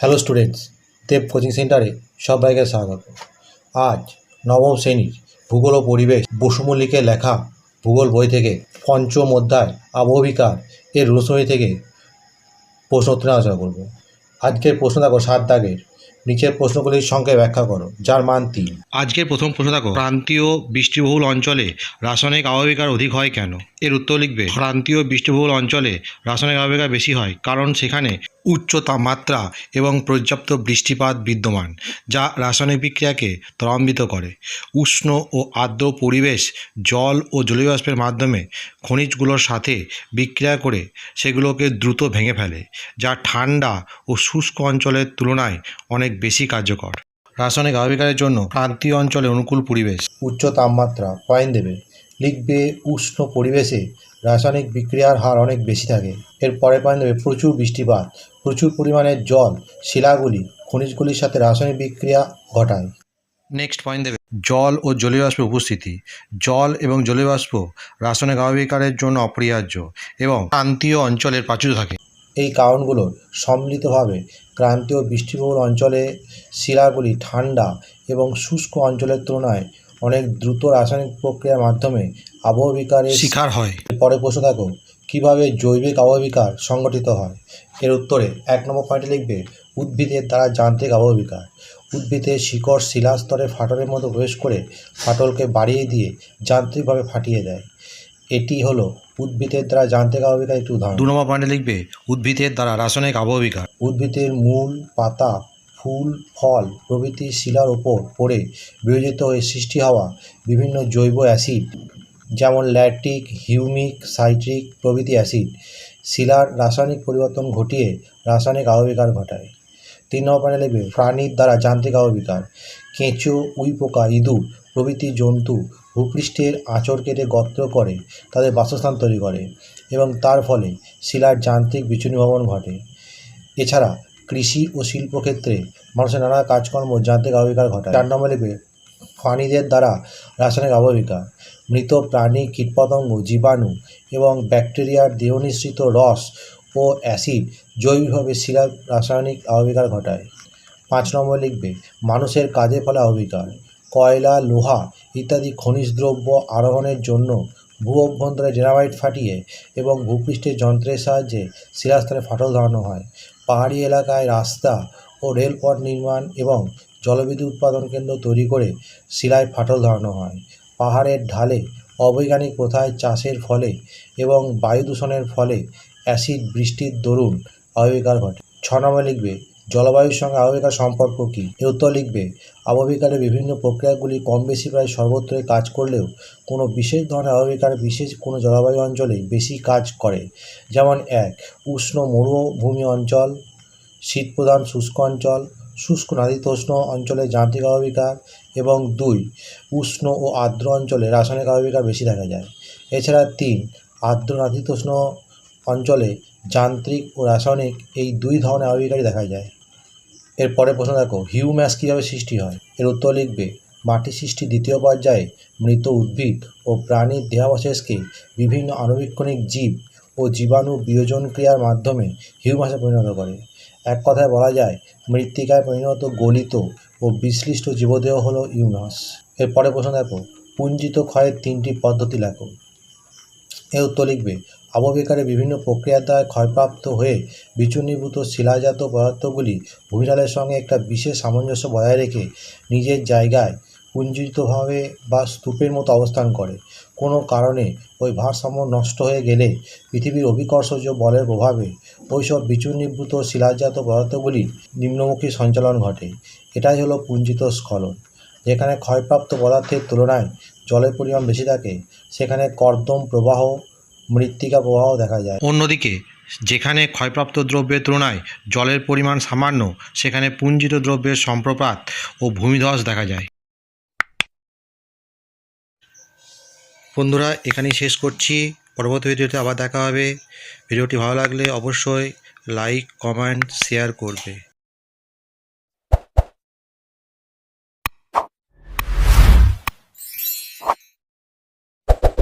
Hello students দেব coaching সেন্টারে সবাইকে স্বাগত। আজ নবম শ্রেণির ভূগোল ও পরিবেশ বসু মল্লিকের লেখা ভূগোল বই থেকে পঞ্চম অধ্যায় আবহবিকার এর রসই থেকে প্রশ্ন উত্তরে আলোচনা করব। আজকের প্রশ্ন দেখো সাত দাগের। নিচের প্রশ্নগুলির সংখ্যায় ব্যাখ্যা করো। যার মান তিন। আজকের প্রথম প্রশ্ন দেখো ক্রান্তীয় বৃষ্টিবহুল অঞ্চলে রাসায়নিক আবহবিকার অধিক হয় কেন? এর উত্তর লিখবে ক্রান্তীয় বৃষ্টিবহুল অঞ্চলে রাসায়নিক আবহবিকার বেশি হয়, কারণ সেখানে উচ্চ তাপমাত্রা এবং পর্যাপ্ত বৃষ্টিপাত বিদ্যমান, যা রাসায়নিক বিক্রিয়াকে ত্বরান্বিত করে। উষ্ণ ও আর্দ্র পরিবেশ জল ও জলীয়বাষ্পের মাধ্যমে খনিজগুলোর সাথে বিক্রিয়া করে সেগুলোকে দ্রুত ভেঙে ফেলে, যা ঠান্ডা ও শুষ্ক অঞ্চলের তুলনায় অনেক বেশি কার্যকর। রাসায়নিক আবহবিকারের জন্য ক্রান্তীয় অঞ্চলে অনুকূল পরিবেশ উচ্চ তাপমাত্রা পয়েন্ট দেবে। লিখবে উষ্ণ পরিবেশে রাসায়নিক বিক্রিয়ার হার অনেক বেশি থাকে। এর পরে পয়েন্ট দেবে প্রচুর বৃষ্টিপাত প্রচুর পরিমাণে জল শিলাগুলি খনিজগুলির সাথে রাসায়নিক বিক্রিয়া ঘটায়। নেক্সট পয়েন্ট দেবে জল ও জলীয় বাষ্পের উপস্থিতি। জল এবং জলীয় বাষ্প রাসায়নিক আবহবিকারের জন্য অপরিহার্য এবং ক্রান্তীয় অঞ্চলের প্রাচুর্য থাকে। এই কারণগুলোর সম্মিলিতভাবে ক্রান্তীয় বৃষ্টিবহুল অঞ্চলে শিলাগুলি ঠান্ডা এবং শুষ্ক অঞ্চলের তুলনায় অনেক দ্রুত রাসায়নিক প্রক্রিয়ার মাধ্যমে আবহবিকারের শিকার হয়। পরে প্রশ্ন থাকো। কীভাবে জৈবিক আবহবিকার সংগঠিত হয়? এর উত্তরে এক নম্বর পয়েন্টে লিখবে উদ্ভিদের দ্বারা যান্ত্রিক আবহবিকার উদ্ভিদের শিকড় শিলাস্তরে ফাটলের মতো প্রবেশ করে ফাটলকে বাড়িয়ে দিয়ে যান্ত্রিকভাবে ফাটিয়ে দেয়। এটি হলো উদ্ভিদের দ্বারা যান্ত্রিক আবহবিকার একটি উদাহরণ। দু নম্বর পয়েন্টে লিখবে উদ্ভিদের দ্বারা রাসায়নিক আবহবিকার উদ্ভিদের মূল পাতা ফুল, ফল প্রভৃতি শিলার ওপর পড়ে বিয়োজিত হয়ে সৃষ্টি হওয়া বিভিন্ন জৈব অ্যাসিড, যেমন ল্যাটিক, হিউমিক, সাইট্রিক প্রভৃতি অ্যাসিড, শিলার রাসায়নিক পরিবর্তন ঘটিয়ে রাসায়নিক আবহবিকার ঘটায়। তিন নম্বর প্যানেলে প্রাণীর দ্বারা যান্ত্রিক আবহবিকার কেঁচো উইপোকা ইঁদুর প্রভৃতি জন্তু ভূপৃষ্ঠের আঁচড় কেটে গর্ত করে, তাদের বাসস্থান তৈরি করে এবং তার ফলে শিলার যান্ত্রিক বিচূর্ণীভবন ঘটে। এছাড়া কৃষি ও শিল্পক্ষেত্রে মানুষের নানা কাজকর্ম, যান্ত্রিক আবহবিকার ঘটায়। চার নম্বর লিখবে প্রাণীদের দ্বারা রাসায়নিক আবহবিকার মৃত প্রাণী, কীটপতঙ্গ, জীবাণু এবং ব্যাকটেরিয়ার দেহনিঃসৃত রস ও অ্যাসিড জৈবিকভাবে শিলা রাসায়নিক আবহবিকার ঘটায়। পাঁচ নম্বর লিখবে, মানুষের কাজের ফলে আবহবিকার কয়লা, লোহা ইত্যাদি খনিজ দ্রব্য আরোহণের জন্য ভূ অভ্যন্তরে ডেনামাইট ফাটিয়ে এবং ভূপৃষ্ঠের যন্ত্রের সাহায্যে শিলাস্তরে ফাটল ধরানো হয়। পাহাড়ি এলাকায় রাস্তা ও রেলপথ নির্মাণ এবং জলবিদ্যুৎ উৎপাদন কেন্দ্র তৈরি করে শিলায় ফাটল ধরানো হয়। পাহাড়ের ঢালে অবৈজ্ঞানিক প্রথায় চাষের ফলে এবং বায়ু দূষণের ফলে অ্যাসিড বৃষ্টির দরুন আবহবিকার ঘটে। ছ নম্বর লিখবে জলবায়ুর সঙ্গে আবহবিকার সম্পর্ক কী? এর উত্তর লিখবে আবহবিকারের বিভিন্ন প্রক্রিয়াগুলি কম বেশি প্রায় সর্বত্রই কাজ করলেও কোনো বিশেষ ধরনের আবহবিকার বিশেষ কোনো জলবায়ু অঞ্চলে বেশি কাজ করে। যেমন এক, উষ্ণ মরুভূমি অঞ্চল শীতপ্রধান শুষ্ক অঞ্চল, শুষ্ক নাতিতোষ্ণ অঞ্চলে যান্ত্রিক আবহবিকার এবং দুই, উষ্ণ ও আর্দ্র অঞ্চলে রাসায়নিক আবহবিকার বেশি দেখা যায়। এছাড়া তিন, আর্দ্র নাতিতোষ্ণ অঞ্চলে যান্ত্রিক ও রাসায়নিক এই দুই ধরনের আবহবিকারই দেখা যায়। এরপরে প্রশ্ন দেখো হিউম্যাস কীভাবে সৃষ্টি হয়? এর উত্তর লিখবে মাটি সৃষ্টি দ্বিতীয় পর্যায়ে মৃত উদ্ভিদ ও প্রাণীর দেহাবশেষকে বিভিন্ন আণুবীক্ষণিক জীব ও জীবাণু বিয়োজন ক্রিয়ার মাধ্যমে হিউমাসে পরিণত করে। এক কথায় বলা যায়, মৃত্তিকায় পরিণত গলিত ও বিশ্লিষ্ট জীবদেহ হলো ইউমাস এরপরে প্রশ্ন দেখো, পুঞ্জিত ক্ষয়ের তিনটি পদ্ধতি লেখো। এর উত্তর লিখবে আবহবিকারে বিভিন্ন প্রক্রিয়ার দ্বারা ক্ষয়প্রাপ্ত হয়ে বিচূর্ণীভূত শিলাজাত পদার্থগুলি ভূমিতলের সঙ্গে একটা বিশেষ সামঞ্জস্য বজায় রেখে নিজের জায়গায় পুঞ্জিতভাবে বা স্তূপের মতো অবস্থান করে। কোনো কারণে ওই ভারসাম্য নষ্ট হয়ে গেলে পৃথিবীর অভিকর্ষজ বলের প্রভাবে ওইসব বিচূর্ণীভূত শিলাজাত পদার্থগুলি নিম্নমুখী সঞ্চালন ঘটে। এটাই হলো পুঞ্জিত স্খলন, যেখানে ক্ষয়প্রাপ্ত পদার্থের তুলনায় জলের পরিমাণ বেশি থাকে। সেখানে কর্দম প্রবাহ মৃত্তিকা প্রবাহ দেখা যায়। অন্যদিকে, যেখানে ক্ষয়প্রাপ্ত দ্রব্যের তুলনায় জলের পরিমাণ সামান্য, সেখানে পুঞ্জিত দ্রব্যের সম্প্রপাত ও ভূমিধস দেখা যায়। বন্ধুরা, এখানেই শেষ করছি। পরবর্তী ভিডিওতে আবার দেখা হবে। ভিডিওটি ভালো লাগলে অবশ্যই লাইক, কমেন্ট, শেয়ার করবে।